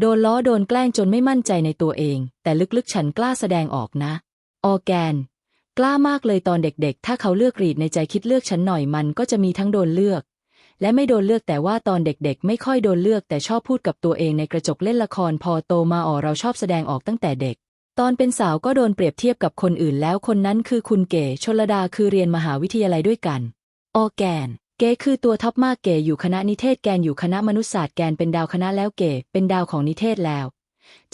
โดนล้อโดนแกล้งจนไม่มั่นใจในตัวเอง แต่ลึกๆฉันกล้าแสดงออกนะ ออแกน กล้ามากเลยตอนเด็กๆ ถ้าเขาเลือกรีดในใจคิดเลือกฉันหน่อยมันก็จะมีทั้งโดนเลือก และไม่โดนเลือกแต่ว่าตอนเด็กๆ ไม่ค่อยโดนเลือกแต่ชอบพูดกับตัวเองในกระจกเล่นละครพอโตมาอ๋อเราชอบแสดงออกตั้งแต่เด็ก ตอนเป็นสาวก็โดนเปรียบเทียบกับคนอื่นแล้วคนนั้นคือคุณเก๋ชลดาคือเรียนมหาวิทยาลัยด้วยกัน ออแกน เก๋คือตัวท็อปมากเก๋อยู่คณะนิเทศแกนอยู่คณะมนุษยศาสตร์แกนเป็นดาวคณะแล้วเก๋เป็นดาวของนิเทศแล้ว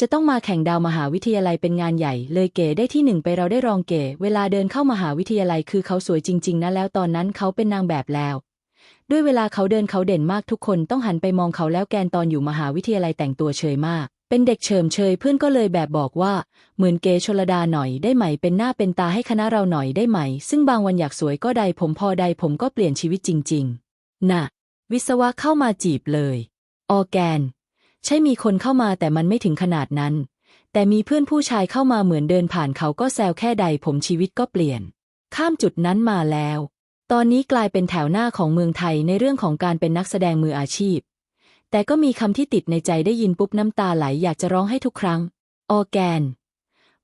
จะต้องมาแข่งดาวมหาวิทยาลัยเป็นงานใหญ่ เลยเก๋ได้ที่หนึ่งไปเราได้รองเก๋เวลาเดินเข้ามหาวิทยาลัยคือเขาสวยจริง ๆ นะแล้วตอนนั้นเขาเป็นนางแบบแล้วด้วยเวลาเขาเดินเขาเด่นมากทุกคนต้องหันไปมองเขาแล้วแกนตอนอยู่มหาวิทยาลัยแต่งตัวเฉยมาก เป็นเด็กเฉิมเชยเพื่อนก็เลยแบบบอกว่า เหมือนเกชลดาหน่อยได้ไหมเป็นหน้าเป็นตาให้คณะเราหน่อยได้ไหม ซึ่งบางวันอยากสวยก็ใดผมพอใดผมก็เปลี่ยนชีวิตจริง ๆ น่ะ วิศวะเข้ามาจีบเลย ออแกน ใช่มีคนเข้ามาแต่มันไม่ถึงขนาดนั้น แต่มีเพื่อนผู้ชายเข้ามาเหมือนเดินผ่านเขาก็แซวแค่ใดผมชีวิตก็เปลี่ยน ข้ามจุดนั้นมาแล้ว ตอนนี้กลายเป็นแถวหน้าของเมืองไทยในเรื่องของการเป็นนักแสดงมืออาชีพ แต่ก็มีคำที่ติดในใจได้ยินปุ๊บน้ำตาไหลอยากจะร้องให้ทุกครั้ง ออแกน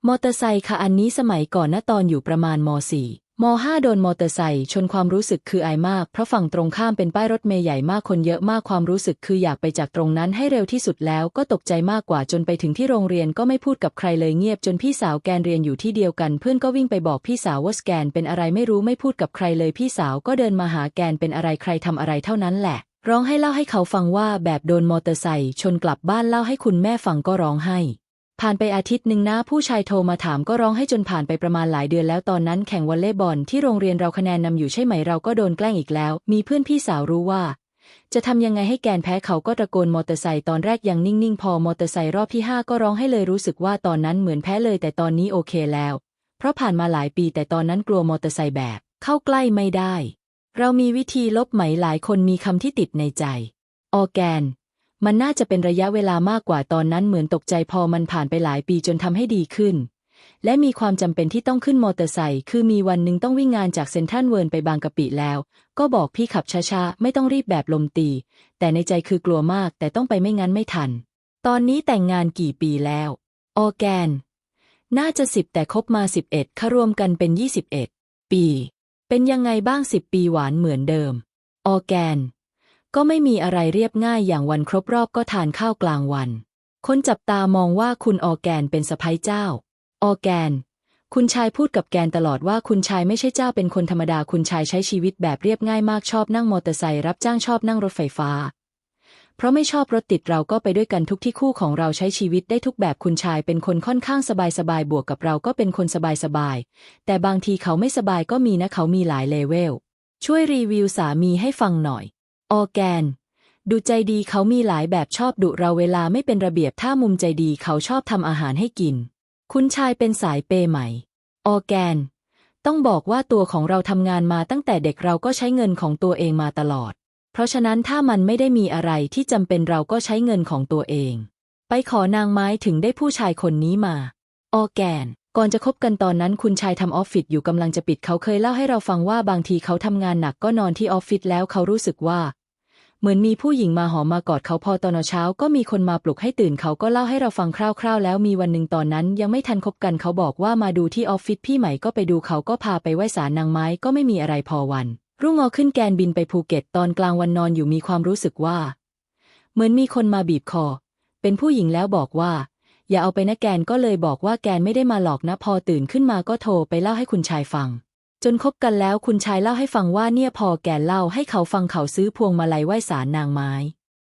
มอเตอร์ไซค์ค่ะอันนี้สมัยก่อนนะตอนอยู่ประมาณม .4 ม .5 โดนมอเตอร์ไซค์ชนความรู้สึกคืออายมาก เพราะฝั่งตรงข้ามเป็นป้ายรถเมย์ใหญ่มากคนเยอะมากความรู้สึกคืออยากไปจากตรงนั้นให้เร็วที่สุดแล้วก็ตกใจมากกว่าจนไปถึงที่โรงเรียนก็ไม่พูดกับใครเลยเงียบจนพี่สาวแกนเรียนอยู่ที่เดียวกัน เพื่อนก็วิ่งไปบอกพี่สาวว่าสแกนเป็นอะไรไม่รู้ไม่พูดกับใครเลยพี่สาวก็เดินมาหาแกนเป็นอะไรใครทำอะไรเท่านั้นแหละ ร้องให้เล่าให้เขาฟังว่าแบบโดนมอเตอร์ไซค์ชนกลับบ้านเล่าให้คุณแม่ฟังก็ร้องไห้ ผ่านไปอาทิตย์หนึ่งนะผู้ชายโทรมาถามก็ร้องให้จนผ่านไปประมาณหลายเดือนแล้วตอนนั้นแข่งวอลเลย์บอลที่โรงเรียนเราคะแนนนำอยู่ใช่ไหมเราก็โดนแกล้งอีกแล้ว มีเพื่อนพี่สาวรู้ว่า จะทำยังไงให้แกนแพ้เขาก็ตะโกนมอเตอร์ไซค์ตอนแรกยังนิ่งๆพอมอเตอร์ไซค์รอบที่ห้าก็ร้องให้เลยรู้สึกว่าตอนนั้นเหมือนแพ้เลยแต่ตอนนี้โอเคแล้ว เพราะผ่านมาหลายปีแต่ตอนนั้นกลัวมอเตอร์ไซค์แบบเข้าใกล้ไม่ได้ เรามีวิธีลบไหมหลายคนมีคำที่ติดในใจ ออแกน มันน่าจะเป็นระยะเวลามากกว่าตอนนั้นเหมือนตกใจพอมันผ่านไปหลายปีจนทำให้ดีขึ้น และมีความจำเป็นที่ต้องขึ้นมอเตอร์ไซค์คือมีวันหนึ่งต้องวิ่งงานจากเซนทรัลเวิร์นไปบางกะปิแล้ว ก็บอกพี่ขับช้าๆ ไม่ต้องรีบแบบลมตี แต่ในใจคือกลัวมากแต่ต้องไปไม่งั้นไม่ทัน ตอนนี้แต่งงานกี่ปีแล้ว ออแกน น่าจะสิบแต่คบมาสิบเอ็ดค่ะรวมกันเป็นยี่สิบเอ็ดปี เป็นยังไงบ้างสิบปีหวานเหมือนเดิม ออแกน ก็ไม่มีอะไรเรียบง่ายอย่างวันครบรอบก็ทานข้าวกลางวัน คนจับตามองว่าคุณออแกนเป็นสะพ้ยเจ้า ออแกน คุณชายพูดกับแกนตลอดว่าคุณชายไม่ใช่เจ้าเป็นคนธรรมดาคุณชายใช้ชีวิตแบบเรียบง่ายมากชอบนั่งมอเตอร์ไซค์รับจ้างชอบนั่งรถไฟฟ้า เพราะไม่ชอบรถติดเราก็ไปด้วยกันทุกที่คู่ของเราใช้ชีวิตได้ทุกแบบคุณชายเป็นคนค่อนข้างสบายสบายบวกกับเราก็เป็นคนสบายสบาย แต่บางทีเขาไม่สบายก็มีนะเขามีหลายเลเวล ช่วยรีวิวสามีให้ฟังหน่อย ออแกน ดูใจดีเขามีหลายแบบชอบดุเราเวลาไม่เป็นระเบียบถ้ามุมใจดีเขาชอบทำอาหารให้กิน คุณชายเป็นสายเปย์ไหม่ ออแกน ต้องบอกว่าตัวของเราทำงานมาตั้งแต่เด็กเราก็ใช้เงินของตัวเองมาตลอด เพราะฉะนั้นถ้ามันไม่ได้มีอะไรที่จำเป็นเราก็ใช้เงินของตัวเอง ไปขอนางไม้ถึงได้ผู้ชายคนนี้มา ออแกน ก่อนจะคบกันตอนนั้นคุณชายทำออฟฟิศอยู่กำลังจะปิดเขาเคยเล่าให้เราฟังว่าบางทีเขาทำงานหนักก็นอนที่ออฟฟิศแล้วเขารู้สึกว่า เหมือนมีผู้หญิงมาหอมมากอดเขาพอตอนเช้าก็มีคนมาปลุกให้ตื่นเขาก็เล่าให้เราฟังคร่าวๆ แล้วมีวันหนึ่งตอนนั้น ยังไม่ทันคบกันเขาบอกว่ามาดูที่ออฟฟิศพี่ใหม่ก็ไปดูเขาก็พาไปไหว้ศาลนางไม้ก็ไม่มีอะไรพอวัน รุ่งอขึ้นแกนบินไปภูเก็ตตอนกลางวันนอนอยู่มีความรู้สึกว่า เหมือนมีคนมาบีบคอ เป็นผู้หญิงแล้วบอกว่า อย่าเอาไปนะแกนก็เลยบอกว่าแกนไม่ได้มาหลอกนะพอตื่นขึ้นมาก็โทรไปเล่าให้คุณชายฟัง จนคบกันแล้วคุณชายเล่าให้ฟังว่าเนี่ยพอแกนเล่าให้เขาฟังเขาซื้อพวงมาลัยไหว้ศาลนางไม้